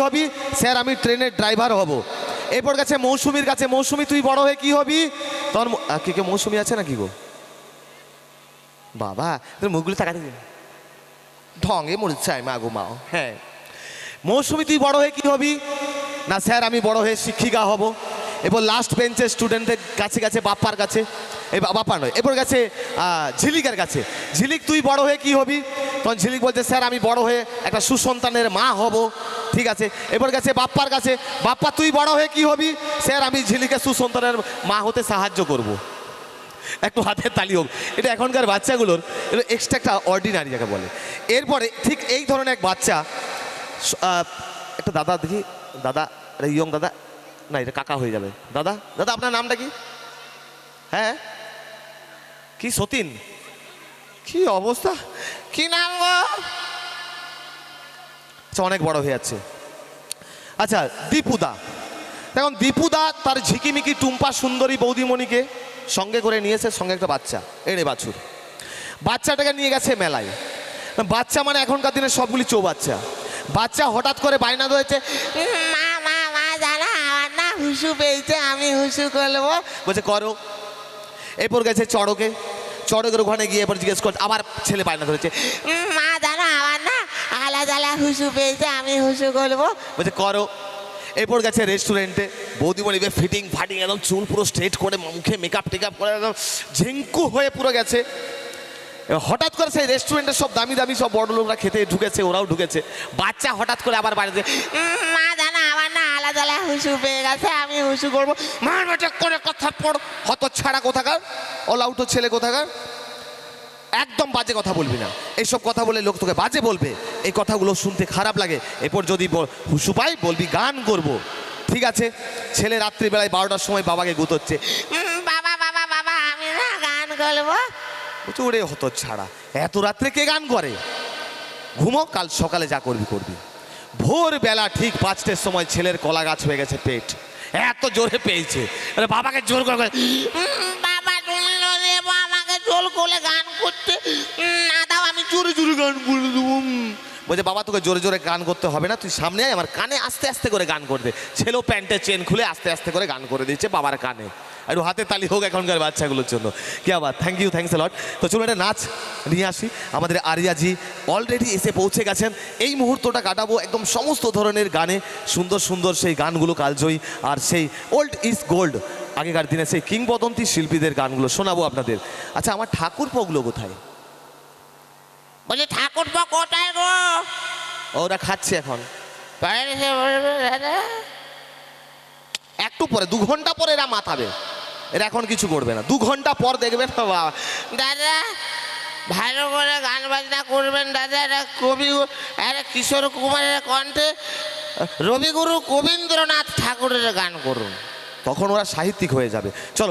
হবি? Sir, আমি ট্রেনের driver হব। এরপর গেছে মৌসুমীর কাছে। মৌসুমী, তুই বড় হয়ে কি হবি? তখন কে কে মৌসুমী আছে নাকি গো? বাবা, তোর মুখগুলো তাকাতে দে। ঢঙ্গে মরিচাই মা গো মাও হ্যাঁ। মৌসুমী, তুই বড় হয়ে কি হবি? না, স্যার, আমি বড় হয়ে শিক্ষিকা হব। এরপর লাস্ট বেঞ্চের স্টুডেন্টদের কাছে গেছে, বাপ্পার কাছে। এই বা- বাপ্পা নয়। এরপর গেছে ঝিলিকের কাছে। ঝিলিক, তুই বড় হয়ে কি হবি? তখন ঝিলিক বলছে, স্যার, আমি বড় হয়ে একটা সুসন্তানের মা হব। ঠিক আছে। এরপর গেছে বাপ্পার কাছে, বাপ্পা, তুই বড় হয়ে কি হবি? স্যার, আমি ঝিলিকে সুসন্তানের মা হতে সাহায্য করব। একটু হাতের তালি হোক। এটা এখনকার বাচ্চাগুলোর এটা এক্সট্রা একটা অর্ডিনারি যাকে বলে। এরপরে ঠিক এই ধরনের এক বাচ্চা একটা দাদা দেখি, দাদা ইয়ং দাদা? না, এটা কাকা হয়ে যাবে। দাদা দাদা, আপনার নামটা কি? হ্যাঁ? কি সতীন? কি অবস্থা? কি নাম গো? আচ্ছা অনেক বড় হয়ে যাচ্ছে। আচ্ছা দীপুদা। এখন দীপুদা তার ঝিকিমিকি টুম্পা সুন্দরী বৌদিমণিকে সঙ্গে করে নিয়েছে, সঙ্গে একটা বাচ্চা এড়ে বাছুর। বাচ্চাটাকে নিয়ে গেছে মেলায়। বাচ্চা মানে এখনকার দিনে সবগুলি চৌ বাচ্চা বাচ্চা হঠাৎ করে বায়না ধরেছে, মা মা মা জানা হুসু পেয়েছে, আমি হুসু করব। বলছে, করো। এরপর গেছে চড়কে। চড়কের ওখানে গিয়ে এরপর জিজ্ঞেস করছে আবার ছেলে বায়না ধরেছে। মা জানা আমার না আলাদা আলাদা হুসু পেয়েছে আমি হুসু করব। বলছে করো। এরপর গেছে রেস্টুরেন্টে বৌদি বৌদিমণি ফিটিং ফাটিং একদম চুল পুরো স্ট্রেট করে মুখে মেকআপ টেকআপ করে একদম ঝিঙ্কু হয়ে পুরো গেছে। এবার হঠাৎ করে সেই রেস্টুরেন্টের সব দামি দামি সব বড় লোকরা খেতে ঢুকেছে ওরাও ঢুকেছে। বাচ্চা হঠাৎ করে আবার বাড়িতে মা জানা আমার না আলাদা আলাদা হুসু পেয়ে গেছে আমি হুসু করব। মার করে কথা পড় হত ছাড়া কোথাকার? অলাউটো ছেলে কোথাকার? একদম বাজে কথা বলবি না। এইসব কথা বলে লোক তোকে বাজে বলবে। এই কথাগুলো শুনতে খারাপ লাগে। এরপর যদি হুসু পাই বলবি গান করব। ঠিক আছে? ছেলে রাত্রিবেলায় বারোটার সময় বাবাকে গুতোচ্ছে। বাবা বাবা বাবা আমি না গান করব। বলছে ওরে হতো ছাড়া এত রাত্রে কে গান করে? ঘুমো কাল সকালে যা করবি করবি। ভোরবেলা ঠিক পাঁচটার সময় ছেলের কলা গাছ হয়ে গেছে পেট। এত জোরে পেয়েছে। বাবাকে জোর করে করে গান করতে না দাও, আমি চুরি জোরে গান করে দেবো। বলছে, বাবা, তোকে জোরে জোরে গান করতে হবে না, তুই সামনে আয়, আমার কানে আস্তে আস্তে করে গান করবে। ছেলেও প্যান্টের চেন খুলে আস্তে আস্তে করে গান করে দিচ্ছে বাবার কানে। একটু হাতে তালি হোক এখনকার বাচ্চাগুলোর জন্য। কি আবার থ্যাংক ইউ থ্যাংকস লট তো চলুন একটা নাচ নিয়ে আসি। আমাদের আরিয়াজি অলরেডি এসে পৌঁছে গেছেন। এই মুহূর্তটা কাটাবো একদম সমস্ত ধরনের গানে। সুন্দর সুন্দর সেই গানগুলো কালজয়ী আর সেই ওল্ড ইজ গোল্ড আগেকার দিনে সেই কিংবদন্তি শিল্পীদের গানগুলো শোনাবো আপনাদের। আচ্ছা আমার ঠাকুর পগুলো কোথায়? বলছি ঠাকুর পা কোথায় গো? ওরা খাচ্ছে এখন। একটু পরে দু ঘণ্টা পরে এরা মাথাবে এরা এখন কিছু করবে না। দু ঘণ্টা পর দেখবে দাদা ভালো করে গান বাজনা করবেন দাদা। একটা কবি একটা কিশোর কুমারের কণ্ঠে রবিগুরু কবীন্দ্রনাথ ঠাকুরের গান করুন। তখন ওরা সাহিত্যিক হয়ে যাবে। চলো